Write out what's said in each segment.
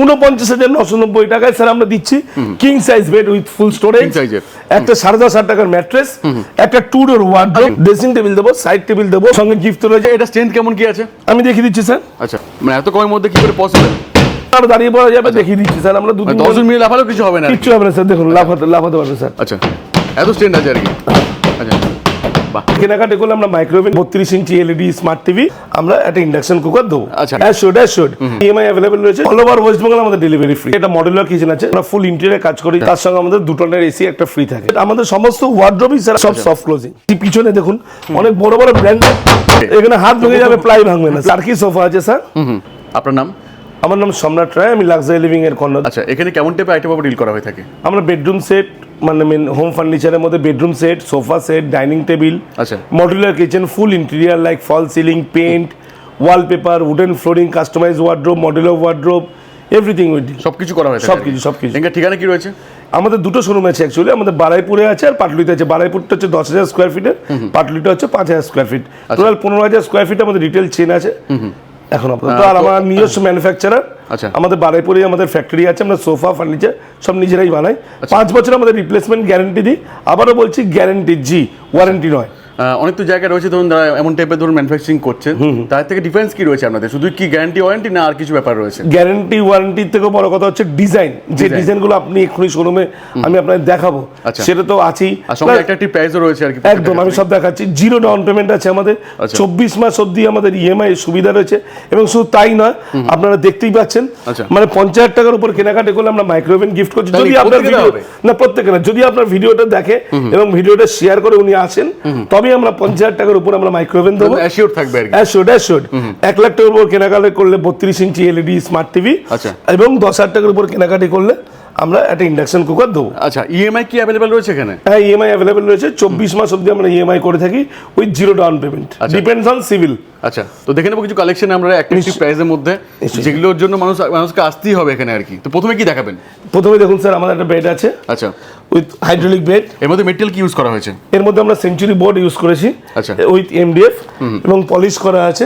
উনপঞ্চাশ হাজার নশো নব্বই টাকায় স্যার আমরা দিচ্ছি king size bed with full storage. একটা সাড়ে দশ হাজার টাকার ম্যাট্রেস একটা two door wardrobe dressing table দেবো সাইড টেবিল দেবো সঙ্গে গিফট রয়েছে। এটা কেমন কি আছে? আমি দেখিয়ে দিচ্ছি স্যার আচ্ছা মানে এত কমের মধ্যে কি করে পসিবল আর দাঁড়িয়ে পড়া যাবে দেখিয়ে দিচ্ছি স্যার আমরা দু মানে দশজন মিলে লাফালেও কিছু হবে না হবে না স্যার দেখুন লাফাতে লাফাতে পারবে স্যার আচ্ছা এত স্ট্রেন্থ আছে আর কি। আচ্ছা। বাহ কেনাকাটা করলে আমরা মাইক্রোওভেন বত্রিশ ইঞ্চি এলইডি স্মার্ট টিভি আমরা একটা ইন্ডাকশন কুকার দেবো। আচ্ছা। ইএমআই অ্যাভেলেবল রয়েছে। অল ওভার ওয়েস্ট বেঙ্গল আমাদের ডেলিভারি ফ্রি এটা মডুলার কিচেন আছে। আমরা ফুল ইন্টেরিয়ার কাজ করি। তার সঙ্গে আমাদের এসি একটা ফ্রি থাকে। আমাদের সমস্ত ওয়ার্ড্রোবই স্যার সব সফট ক্লোজিং পিছনে দেখুন অনেক বড় বড় ব্র্যান্ড এখানে হাত ভেঙে যাবে প্লাই ভাঙবে না। সার্কি সোফা আছে স্যার আপনার নাম? আমার নাম সম্রাট রায়। আমি লাক্সারি লিভিং এর কর্নার আচ্ছা এখানে কেমন টাইপের আইটেম ডিল করা হয়ে থাকে? আমরা বেডরুম সেট মানে মেন হোম ফার্নিচারের মধ্যে bedroom set sofa set dining table আচ্ছা। Modular kitchen full interior like fall ceiling paint wallpaper wooden flooring customize wardrobe modular wardrobe everything with সবকিছু করা হয়ে থাকে সবকিছু, সবকিছু। এখানে ঠিকানা কি রয়েছে? আমাদের দুটো শোরুম আছে অ্যাকচুয়ালি আমাদের বারাইপুরে আছে আর পাটলিতে আছে। বারাইপুরটা হচ্ছে দশ হাজার স্কোয়ার ফিটের পাটলিটা হচ্ছে পাঁচ হাজার স্কোয়ার ফিট টোটাল পনেরো হাজার স্কোয়ার ফিট আমাদের রিটেল চেন আছে। এখন আপাতত। আর আমার নিজস্ব ম্যানুফ্যাকচারার আচ্ছা। আমাদের বারাইপুরে আমাদের ফ্যাক্টরি আছে আমরা সোফা ফার্নিচার সব নিজেরাই বানাই। পাঁচ বছর আমাদের রিপ্লেসমেন্ট গ্যারেন্টি দিই। আবারও বলছি গ্যারেন্টি জি ওয়ারেন্টি নয়। অনেক তো জায়গা রয়েছে ধরুন যারা এমন টাইপের ধরুন ম্যানুফ্যাকচারিং করছেন তার থেকে ডিফারেন্স কি রয়েছে আপনাদের? শুধু কি গ্যারান্টি ওয়ারেন্টি না আর কিছু ব্যাপার রয়েছে? গ্যারেন্টি ওয়ারেন্টির থেকে বড় কথা হচ্ছে ডিজাইন যে ডিজাইনগুলো আপনি এক্ষুনি শোরুমে আমি আপনাদের দেখাবো আচ্ছা। সেটা তো আছেই। একটা একটি প্রাইসও রয়েছে আর কি একদম আমি সব দেখাচ্ছি। জিরো ডাউন পেমেন্ট আছে আমাদের। আচ্ছা। চব্বিশ মাস অবধি আমাদের ইএমআই সুবিধা রয়েছে। এবং শুধু তাই নয় আপনারা দেখতেই পাচ্ছেন আচ্ছা। মানে পঞ্চাশ হাজার টাকার উপর কেনাকাটা করলে আমরা মাইক্রোওভেন গিফট করছি। যদি আপনার ভিডিও না প্রত্যেকে না। যদি আপনার ভিডিওটা দেখে এবং ভিডিওটা শেয়ার করে উনি আসেন তবেই আমরা পঞ্চাশ হাজার টাকার উপর আমরা মাইক্রোওভেন দেবো। অ্যাসিওর থাকবে আর অ্যাশোড অ্যাশোড এক লাখ টাকার উপর কেনাকাটা করলে বত্রিশ ইঞ্চি এলইডি স্মার্ট টিভি আচ্ছা। এবং দশ হাজার টাকার উপর কেনাকাটি করলে আমরা একটা ইন্ডাকশন কুকার দেবো। আচ্ছা ইএমআই কি অ্যাভেলেবেল রয়েছে এখানে? হ্যাঁ ইএমআই অ্যাভেলেবল রয়েছে। চব্বিশ মাস অবধি আমরা ইএমআই করে থাকি with zero down payment. Depends on CIBIL আচ্ছা তো দেখে নেব কিছু কালেকশন আমরা অ্যাক্টিভ প্রাইসের মধ্যে। যেগুলোর জন্য মানুষ মানুষকে আসতেই হবে এখানে আর কি। তো প্রথমে কি দেখাবেন? প্রথমে দেখুন স্যার আমাদের একটা বেড আছে। আচ্ছা। উইথ হাইড্রোলিক বেড এর মধ্যে মেটেরিয়াল কি ইউজ করা হয়েছে? এর মধ্যে আমরা সেঞ্চুরি বোর্ড ইউজ করেছি আচ্ছা। উইথ এমডিএফ এবং পলিশ করা আছে।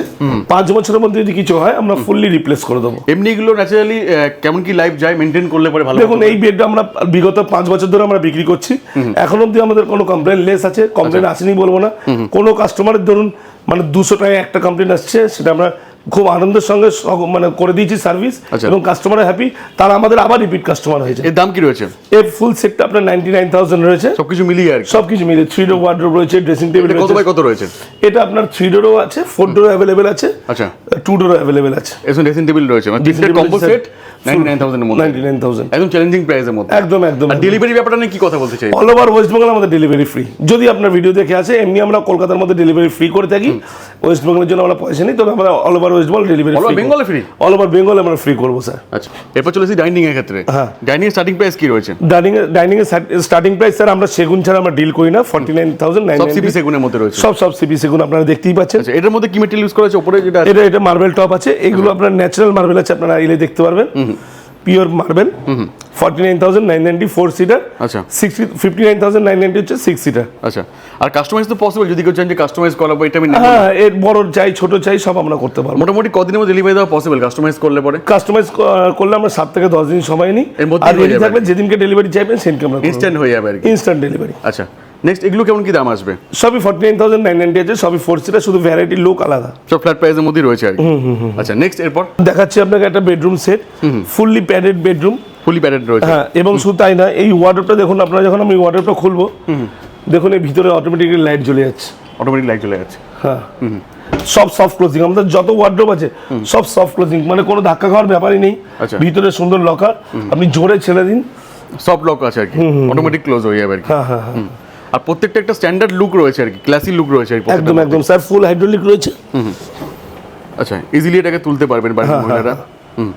পাঁচ বছরের মধ্যে যদি কিছু হয় আমরা ফুললি রিপ্লেস করে দেবো। এমনি এগুলো ন্যাচারালি কেমন কি লাইফ যায়? মেনটেন করলে পরে ভালো দেখুন এই বেডটা আমরা বিগত পাঁচ বছর ধরে আমরা বিক্রি করছি। এখন অবধি আমাদের কোনো কমপ্লেন লেস আছে কমপ্লেন আচ্ছা। আসেনি বলব না। কোনো কাস্টমারের ধরুন মানে দুশো টাকায় একটা কমপ্লেন আসছে সেটা আমরা খুব আনন্দের সঙ্গে মানে করে দিয়েছি সার্ভিস আচ্ছা। এবং কাস্টমার হ্যাপি তারা আমাদের আবার রিপিট কাস্টমার হয়েছে। এর দাম কি রয়েছে? এর ফুল সেটটা আপনার নাইনটি নাইন থাউজেন্ড রয়েছে। সবকিছু মিলিয়ে আর সবকিছু মিলে থ্রি ডোর ওয়ার্ড্রোব রয়েছে ড্রেসিং টেবিল কত বাই কত রয়েছে? এটা আপনার থ্রি ডোরও আছে ফোর ডোরও অ্যাভেলেবেল আছে আচ্ছা। টু ডোরও অ্যাভেলেবেল আছে। এসন ড্রেসিং টেবিল রয়েছে। মানে তিনটে কম্বো সেট নাইনটি নাইন থাউজেন্ডের মধ্যে। নাইনটি নাইন থাউজেন্ড একদম চ্যালেঞ্জিং প্রাইসের মধ্যে। একদম একদম আর ডেলিভারি ব্যাপারটা নিয়ে কি কথা বলতে চাই? অল ওভার ওয়েস্ট বেঙ্গল আমাদের ডেলিভারি ফ্রি যদি আপনার ভিডিও দেখে আসে এমনি আমরা কলকাতার মধ্যে ডেলিভারি ফ্রি করে থাকি। ওয়েস্ট বেঙ্গলের জন্য আমরা পয়সা নিই তবে আমরা all over west Bengal delivery all Bengal এ অল ওভার বেঙ্গল আমরা ফ্রি করব স্যার আচ্ছা এরপর চলে ডাইনিং এর ক্ষেত্রে। হ্যাঁ। ডাইনিং এর স্টার্টিং প্রাইস কি রয়েছে? ডাইনিং ডাইনিং এর স্টার্টিং প্রাইস স্যার আমরা সেগুন ছাড়া আমরা ডিল করি না ফর্টি নাইন থাউজেন্ড নাইন সব সিপি সেগুনের মধ্যে রয়েছে। সব সব সিপি সেগুন আপনারা দেখতেই পাচ্ছেন। আচ্ছা এটার মধ্যে কি মেটেরিয়াল ইউজ করা হয়েছে উপরে যেটা আছে? এটা এটা মার্বেল টপ আছে এগুলো আপনার ন্যাচারাল মার্বেল আছে আপনারা এলে দেখতে পারবেন। Pure marble forty nine thousand nine ninety four seater আচ্ছা। Sixty fifty nine thousand nine ninety হচ্ছে সিক্স সিটার আচ্ছা। আর কাস্টমাইজ তো পসিবল যদি কেউ চান যে কাস্টমাইজ করাবো এটা আমি হ্যাঁ এর বড় চাই ছোট চাই সব আমরা করতে পারব। মোটামুটি কদিনের মধ্যে ডেলিভারি দেওয়া পসিবল কাস্টমাইজ করলে পরে? কাস্টমাইজ করলে আমরা সাত থেকে দশ দিন সময় নিই। আর রেডি। থাকলে যেদিনকে ডেলিভারি চাইবেন সেদিনকে আমরা ইনস্ট্যান্ট হয়ে যাবে আর ইনস্ট্যান্ট ডেলিভারি আচ্ছা। নেক্সট এগুলো কেমন কি দাম আসবে? সবই forty nine thousand nine ninety আছে সবই ফোর সিটার শুধু ভ্যারাইটি লুক আলাদা। সব ফ্ল্যাট প্রাইসের মধ্যেই রয়েছে আর আচ্ছা নেক্সট এরপর? দেখাচ্ছি আপনাকে একটা bedroom set fully padded bedroom fully padded রয়েছে। হ্যাঁ এবং শুধু তাই না এই ওয়ার্ডরটা দেখুন আপনারা যখন আমি ওয়ার্ডরটা খুলবো দেখুন এই ভিতরে অটোমেটিক্যালি লাইট জ্বলে যাচ্ছে। অটোমেটিক লাইট চলে যাচ্ছে। হ্যাঁ। সব সফট ক্লোজিং আমাদের যত ওয়ার্ড্রোব আছে সব সফট ক্লোজিং মানে কোনো ধাক্কা খাওয়ার ব্যাপারই নেই। আচ্ছা। ভিতরে সুন্দর লকার আপনি জোরে ছেড়ে দিন। সফট লক আছে আর কি। অটোমেটিক ক্লোজ হয়ে যাবে আর কি। হ্যাঁ হ্যাঁ হ্যাঁ। আর প্রত্যেকটা একটা স্ট্যান্ডার্ড লুক রয়েছে আর কি ক্লাসি লুক রয়েছে একদম একদম। স্যার ফুল হাইড্রোলিক রয়েছে? আচ্ছা ইজিলি এটাকে তুলতে পারবেন বাড়ির মহিলারা। হুম।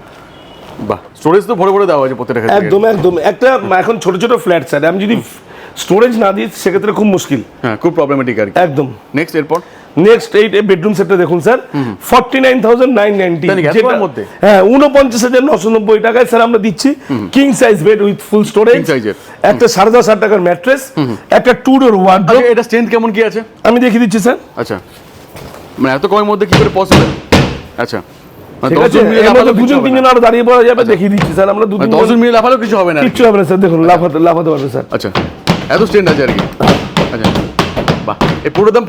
বাহ স্টোরেজ তো ভরে ভরে দেওয়া আছে প্রত্যেকটা একদম একদম। একটা এখন ছোট ছোট ফ্ল্যাট স্যার আমি যদি স্টোরেজ না দিই সেক্ষেত্রে খুব মুশকিল। হ্যাঁ খুব প্রবলেমেটিক আর কি। একদম। নেক্সট এরপর? নেক্সট এই বেডরুম সেটটা দেখুন sir forty nine thousand nine ninety মধ্যে? হ্যাঁ উনপঞ্চাশ হাজার নশো নব্বই টাকায় স্যার আমরা দিচ্ছি king size bed with full storage একটা সাড়ে দশ হাজার টাকার ম্যাট্রেস একটা টু ডোর আচ্ছা এটা স্ট্রেংথ কেমন কি আছে? আমি দেখিয়ে দিচ্ছি স্যার আচ্ছা। মানে এত কমের মধ্যে কি করে পসিবল আচ্ছা। কিছু দুজন তিনজন আরও দাঁড়িয়ে পড়া যাবে দেখিয়ে দিচ্ছি স্যার আমরা দু মানে তিনজন দশজন মিলে লাফালেও কিছু হবে না আর কি। কিচ্ছু হবে না স্যার দেখুন লাফাতে লাফাতে পারবে স্যার আচ্ছা। এত স্ট্যান্ড আছে আর কি। আচ্ছা। বাহ এই পুরো দাম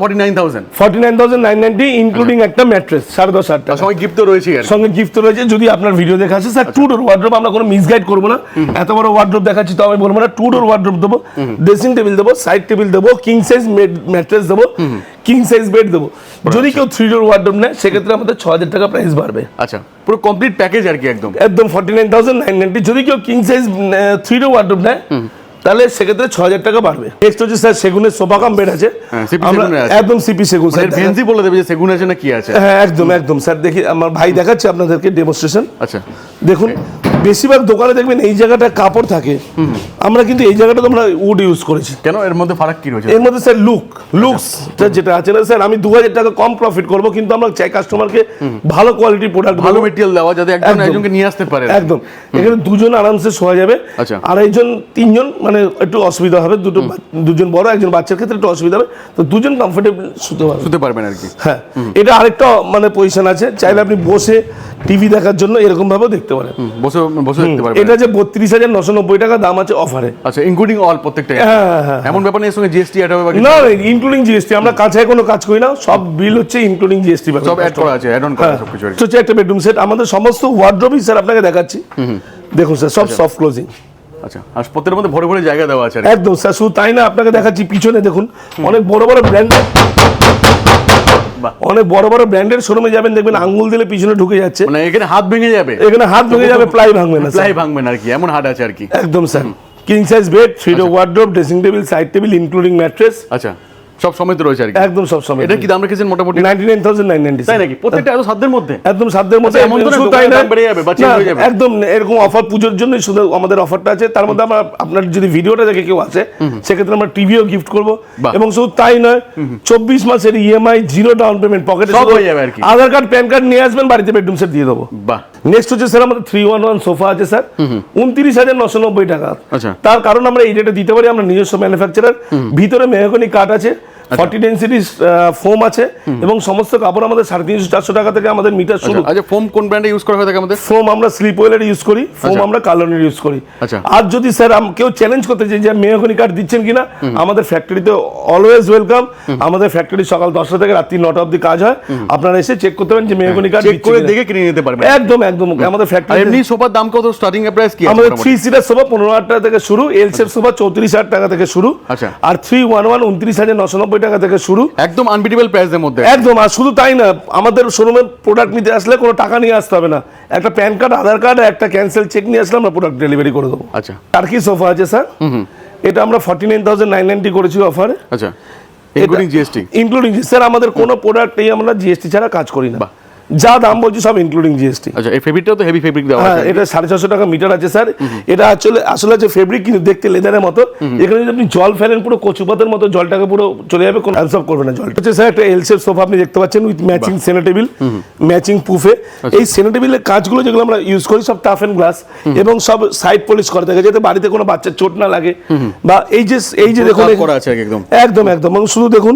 ইনক্লুডিং একটা ম্যাট্রেস সাড়ে দশ হাজার তার টাকা। সময় গিফট রয়েছে সঙ্গে গিফট রয়েছে যদি আপনার ভিডিও দেখা আছে স্যার টু ডোর ওয়ার্ড্রোব আমরা কোনো মিসগাইড করব না। এত বড় ওয়ার্ড্রোব দেখাচ্ছি তো আমি বলব না টু ডোর ওয়ার্ড্রোব দেবো ড্রেসিং টেবিল দেবো সাইড টেবিল দেবো কিং সাইজ ম্যাট্রেস দেবো কিং সাইজ বেড দেবো। যদি কেউ থ্রি ডোর ওয়ার্ড্রোব নেয় সেক্ষেত্রে আমাদের ছ হাজার টাকা প্রাইস বাড়বে। আচ্ছা পুরো কমপ্লিট প্যাকেজ আর কি একদম। একদম forty nine thousand nine ninety যদি কেউ king size three door wardrobe নেয় তাহলে সেক্ষেত্রে ছ হাজার টাকা বাড়বে। নেক্সট হচ্ছে স্যার সেগুনের সোফা কাম বেড আছে। হ্যাঁ। একদম সিপি সেগুন স্যার। ভেন্সি বলে দেবে যে সেগুন আছে না কি আছে? হ্যাঁ একদম একদম। স্যার দেখি আমার ভাই দেখাচ্ছে আপনাদেরকে ডেমনস্ট্রেশন আচ্ছা। দেখুন বেশিরভাগ দোকানে দেখবেন এই জায়গাটা কাপড় থাকে। আমরা কিন্তু এই জায়গাটা তো আমরা উড ইউজ করেছি। কেন? এর মধ্যে ফারাক কি রয়েছে? এর মধ্যে স্যার লুক লুকস যেটা আছে না স্যার আমি দু হাজার টাকা কম প্রফিট করব কিন্তু আমরা চাই কাস্টমারকে ভালো কোয়ালিটির প্রোডাক্ট ভালো মেটেরিয়াল দেওয়া যাতে একজন একজনকে নিয়ে আসতে পারে। একদম। এখানে দুজন আরামসে শোয়া যাবে। আচ্ছা। আড়াইজন তিনজন মানে একটু অসুবিধা হবে দুটো দুজন বড় একজন বাচ্চার ক্ষেত্রে একটু অসুবিধা হবে। তো দুজন কমফোর্টেবল শুতে পারবে শুতে পারবেন আর কি। হ্যাঁ। এটা আরেকটা মানে পজিশন আছে। চাইলে আপনি বসে টিভি দেখার জন্য এরকম ভাবেও দেখতে পারেন। হুম, বসে বসে দেখতে পারবেন। এটা যে বত্রিশ হাজার নশো নব্বই টাকা দাম আছে অফারে। আচ্ছা ইনক্লুডিং অল প্রত্যেকটা হ্যাঁ হ্যাঁ এমন ব্যাপার নেই এর সঙ্গে জিএসটি অ্যাড হবে কিছু? না ইনক্লুডিং জিএসটি আমরা কাছায় কোনো কাজ করি না সব বিল হচ্ছে ইনক্লুডিং জিএসটি সব অ্যাড করা আছে অ্যাড অন করা আছে সবকিছু আর কি। হচ্ছে একটা বেডরুম সেট আমাদের সমস্ত ওয়ার্ড্রোবই স্যার আপনাকে দেখাচ্ছি। দেখুন স্যার সব সফট ক্লোজিং আচ্ছা আর প্রত্যেকের মধ্যে ভরে ভরে জায়গা দেওয়া আছে একদম স্যার শুধু তাই না আপনাকে দেখাচ্ছি পিছনে দেখুন অনেক বড় বড় ব্র্যান্ডের বাহ। অনেক বড় বড় ব্র্যান্ডের শোরুমে যাবেন দেখবেন আঙ্গুল দিলে পিছনে ঢুকে যাচ্ছে। মানে এখানে হাত ভেঙে যাবে? এখানে হাত ভেঙে যাবে প্লাই ভাঙবে না প্লাই ভাঙবে না আর কি এমন হাট আছে আর কি। একদম sir king size bed three door wardrobe dressing table side table including mattress আচ্ছা। সব সমেত রয়েছে আর একদম সব সময় এটা কি দাম রেখেছেন মোটামুটি? Ninety nine thousand nine ninety তাই নাকি? প্রত্যেকটা এত সাধ্যের মধ্যে? একদম সাধ্যের মধ্যে। আচ্ছা, এমন তো তাই না বেড়ে যাবে বা হয়ে যাবে। একদম এরকম অফার পুজোর জন্যই শুধু আমাদের অফারটা আছে। তার মধ্যে আমরা আপনার যদি ভিডিওটা দেখে কেউ আসে সেক্ষেত্রে আমরা টিভিও গিফট করব। এবং শুধু তাই নয় চব্বিশ মাসের ইএমআই জিরো ডাউন পেমেন্ট পকেটে সব হয়ে যাবে আর কি। আধার কার্ড প্যান কার্ড নিয়ে আসবেন বাড়িতে বেডরুম সেট দিয়ে দেবো। বাহ। নেক্সট হচ্ছে স্যার আমাদের থ্রি ওয়ান ওয়ান সোফা আছে স্যার উনত্রিশ হাজার নশো নব্বই টাকা। আচ্ছা। তার কারণ আমরা এই রেটে দিতে পারি আমরা নিজস্ব ম্যানুফ্যাকচারার ভিতরে মেহগনি কাঠ আছে। ফর্টি ডেন্সিটি ফোম আছে এবং সমস্ত কাপড় আমাদের সাড়ে তিনশো চারশো টাকা থেকে আমাদের মিটার শুরু। আচ্ছা আচ্ছা ফোম কোন ব্র্যান্ডে ইউজ করা হয়ে থাকে আমাদের? ফোম আমরা স্লিপ ওয়েলের ইউজ করি ফোম আচ্ছা। আমরা কালনের ইউজ করি। আচ্ছা। আর যদি স্যার কেউ চ্যালেঞ্জ করতে চাই যে মেহগনি কাঠ দিচ্ছেন কিনা আমাদের ফ্যাক্টরিতে অলওয়েজ ওয়েলকাম আমাদের ফ্যাক্টরি সকাল দশটা থেকে রাত্রি নটা অবধি কাজ হয়। আপনারা এসে চেক করতে পারেন যে মেহগনি কাঠ চেক করে দেখে কিনে নিতে পারবেন। একদম একদম। আমাদের ফ্যাক্টরি এমনি সোফার দাম কত? স্টার্টিং এর প্রাইস কি আমাদের? থ্রি সিটার সোফা পনেরো হাজার টাকা থেকে শুরু এল শেপ সোফা চৌত্রিশ হাজার টাকা থেকে শুরু। আচ্ছা। আর থ্রি ওয়ান ওয়ান উনত্রিশ হাজার নশো নব্বই টাকা থেকে শুরু। একদম আনবিটেবল প্রাইসের মধ্যে। একদম আর শুধু তাই না আমাদের শোরুমে প্রোডাক্ট নিতে আসলে কোনো টাকা নিয়ে আসতে হবে না। একটা প্যান কার্ড আধার কার্ড আর একটা ক্যান্সেল চেক নিয়ে আসলে আমরা প্রোডাক্ট ডেলিভারি করে দেবো। আচ্ছা। টার্কি সোফা আছে স্যার এটা আমরা forty nine thousand nine ninety করেছি অফারে আচ্ছা। ইনক্লুডিং জিএসটি ইনক্লুডিং স্যার আমাদের কোনো প্রোডাক্টেই আমরা জিএসটি ছাড়া কাজ করি না। যা দাম বলছি সব ইনক্লুডিং জিএসটি আচ্ছা এই ফেব্রিকটাও তো হেভি ফেব্রিক দেওয়া হ্যাঁ এটা সাড়ে ছশো টাকা মিটার আছে স্যার। এটা আসলে আসলে আছে ফেব্রিক কিন্তু দেখতে লেদারের মতো। এখানে যদি আপনি জল ফেলেন পুরো কচু পাতার মতো জলটাকে পুরো চলে যাবে কোনো অ্যাবসর্ব করবে না জল হচ্ছে স্যার একটা এল শেপ সোফা আপনি দেখতে পাচ্ছেন with matching centre table matching pouffe. এই সেনা টেবিলের কাজগুলো যেগুলো আমরা ইউজ করি সব টাফ এন্ড গ্লাস এবং সব সাইড পলিশ করা থাকে যাতে বাড়িতে কোনো বাচ্চার চোট না লাগে। বা এই যে এই যে দেখুন কাজ করা আছে একদম। একদম একদম। শুধু দেখুন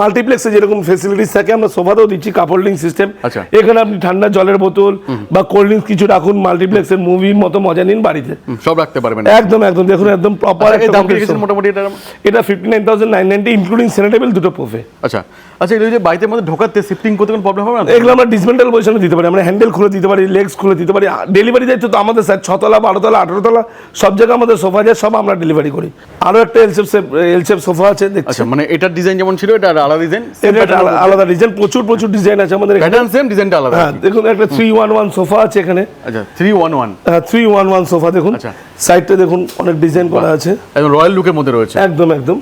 মাল্টিপ্লেক্সে যেরকম ফেসিলিটিস থাকে আমরা সোফাতেও দিচ্ছি কাপ হোল্ডিং সিস্টেম আচ্ছা। এখানে আপনি ঠান্ডা জলের বোতল বা কোল্ড ড্রিঙ্কস কিছু রাখুন মাল্টিপ্লেক্সের মুভির মতো মজা নিন বাড়িতে। সব রাখতে পারবেন। একদম একদম দেখুন একদম প্রপার আচ্ছা, এই মোটামুটি এটা? এটা fifty nine thousand nine ninety including centre table দুটো পোফে আচ্ছা আচ্ছা এগুলো যে বাড়িতে মধ্যে ঢোকাতে শিফটিং করতে কোনো প্রবলেম হবে না? এগুলো আমরা ডিসমেন্টাল পজিশনে দিতে পারি আমরা হ্যান্ডেল খুলে দিতে পারি লেগস খুলে দিতে পারি। ডেলিভারি দায়িত্ব তো আমাদের স্যার ছতলা বারোতলা আঠারোতলা সব জায়গায় আমাদের সোফা যায় সব আমরা ডেলিভারি করি। আরও একটা এলসেপ এলসেপ সোফা আছে দেখছি। আচ্ছা মানে এটার ডিজাইন যেমন ছিল এটা আর আলাদা ডিজাইন এটা আলাদা ডিজাইন প্রচুর প্রচুর ডিজাইন আছে আমাদের সেম ডিজাইনটা আলাদা হ্যাঁ দেখুন একটা থ্রি ওয়ান ওয়ান সোফা আছে এখানে। আচ্ছা three one one three one one sofa দেখুন আচ্ছা। সাইডটা দেখুন অনেক ডিজাইন করা আছে। একদম রয়্যাল লুকের মধ্যে রয়েছে। একদম একদম।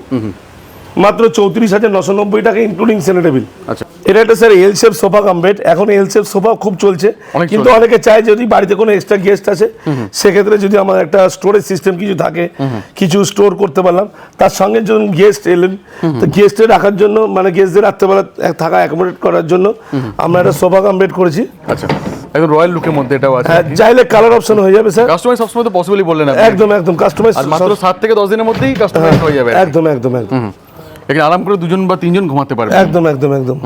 মাত্র চৌত্রিশ হাজার নশো নব্বই টাকা ইনক্লুডিং সেনেটেবিল আচ্ছা। এটা একটা sir L shape sofa cum এখন এল শেপ সোফা খুব চলছে। কিন্তু অনেকে চায় যদি বাড়িতে কোনো এক্সট্রা গেস্ট আছে সেক্ষেত্রে যদি আমার একটা স্টোরেজ সিস্টেম কিছু থাকে কিছু স্টোর করতে পারলাম তার সঙ্গে যখন গেস্ট এলেন তো গেস্টের রাখার জন্য মানে গেস্টদের রাত্রেবেলা থাকা অ্যাকোমোডেট করার জন্য আমরা একটা সোফা কাম করেছি। আচ্ছা। একদম রয়্যাল লুকের মধ্যে এটাও আছে হ্যাঁ চাইলে কালার অপশন হয়ে যাবে স্যার কাস্টমাইজ সবসময় তো পসিবলই বললেন একদম একদম কাস্টমাইজ মাত্র সাত থেকে দশ দিনের মধ্যেই কাস্টমাইজ হয়ে যাবে একদম একদম একদম। এখানে আরাম করে দুজন বা তিনজন ঘুমাতে পারবে। একদম একদম একদম।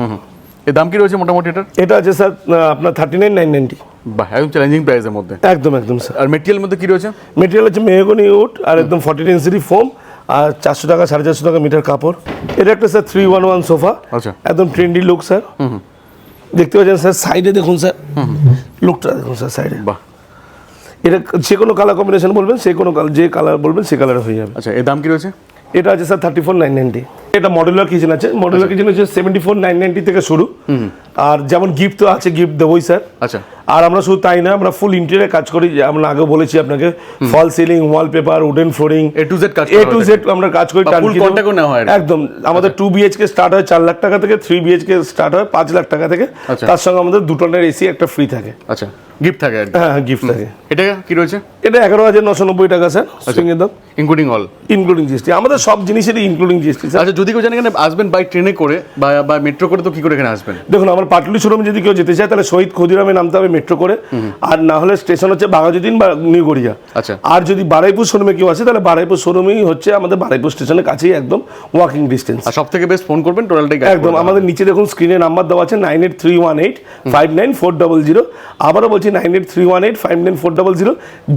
এর দাম কি রয়েছে মোটামুটি এটার? এটা আছে স্যার আপনার থার্টি নাইন নাইন নাইনটি বাহ একদম চ্যালেঞ্জিং প্রাইসের মধ্যে। একদম একদম স্যার। আর মেটেরিয়াল মধ্যে কি রয়েছে? মেটেরিয়াল হচ্ছে মেহগনি উড আর একদম ফর্টি ডেন্সিটি ফোম আর চারশো টাকা সাড়ে চারশো টাকা মিটার কাপড়। এটা একটা sir three one one sofa আচ্ছা। একদম ট্রেন্ডি লুক স্যার। দেখতে পাচ্ছেন স্যার সাইডে দেখুন স্যার। লুকটা দেখুন স্যার সাইডে বাহ। এটা যে কোনো কালার কম্বিনেশন বলবেন সে কোনো কালার যে কালার বলবেন সে কালারে হয়ে যাবে। আচ্ছা এর দাম কি রয়েছে? এটা আছে sir thirty four nine ninety এটা মডেলার কিচেন আছে। মডেলার কিচেন হচ্ছে সেভেন্টি ফোর নাইন নাইনটি থেকে শুরু। আর যেমন গিফট তো আছে গিফট দেবোই স্যার আচ্ছা। আর আমরা শুধু তাই না আমরা ফুল ইন্টেরিয়ার কাজ করি যে আমরা আগে বলেছি আপনাকে false ceiling wallpaper wooden flooring A to Z কাজ এ টু জেড আমরা কাজ করি হয় একদম আমাদের টু বিএইচকে স্টার্ট হয় চার লাখ টাকা থেকে থ্রি বিএইচকে স্টার্ট হয় পাঁচ লাখ টাকা থেকে। আচ্ছা। তার সঙ্গে আমাদের দু টনের এসি একটা ফ্রি থাকে। আচ্ছা গিফট থাকে হ্যাঁ গিফট থাকে। এটা কি রয়েছে? এটা এগারো হাজার নশো নব্বই টাকা স্যার সুইংয়ের দাম। ইনক্লুডিং অল ইনক্লুডিং জিএসটি আমাদের সব জিনিসেরই ইনক্লুডিং জিএসটি স্যার আচ্ছা যদি কেউ জানে এখানে আসবেন বাই ট্রেনে করে বা বা মেট্রো করে তো কি করে এখানে আসবেন? দেখুন আমার পাটুলি শোরুমে যদি কেউ যেতে চায় তাহলে শহীদ ক্ষুদিরামে নামতে হবে মেট্রো করে আর না হলে স্টেশন হচ্ছে বাঘাযতীন বা নিউ গড়িয়া আচ্ছা। আর যদি বারাইপুর শোরুমে কেউ আছে তাহলে বারাইপুর শোরুমেই হচ্ছে আমাদের বারাইপুর স্টেশনের কাছেই একদম ওয়াকিং ডিস্টেন্স আর সব থেকে বেস্ট ফোন করবেন টোটালটাই একদম আমাদের নিচে দেখুন স্ক্রিনে নাম্বার দেওয়া আছে nine eight three one eight five nine four double zero আবারও বলছি nine eight three one eight five nine four double zero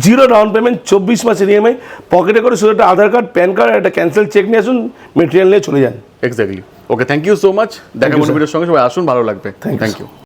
zero down payment চব্বিশ মাসের ইএমআই পকেটে করে শুধু একটা আধার কার্ড প্যান কার্ড একটা ক্যান্সেল চেক নিয়ে আসুন মেটেরিয়াল নিয়ে চলে যান। Exactly okay thank you so much দেখা কোনো ভিডিওর সঙ্গে। সবাই আসুন ভালো লাগবে। Thank you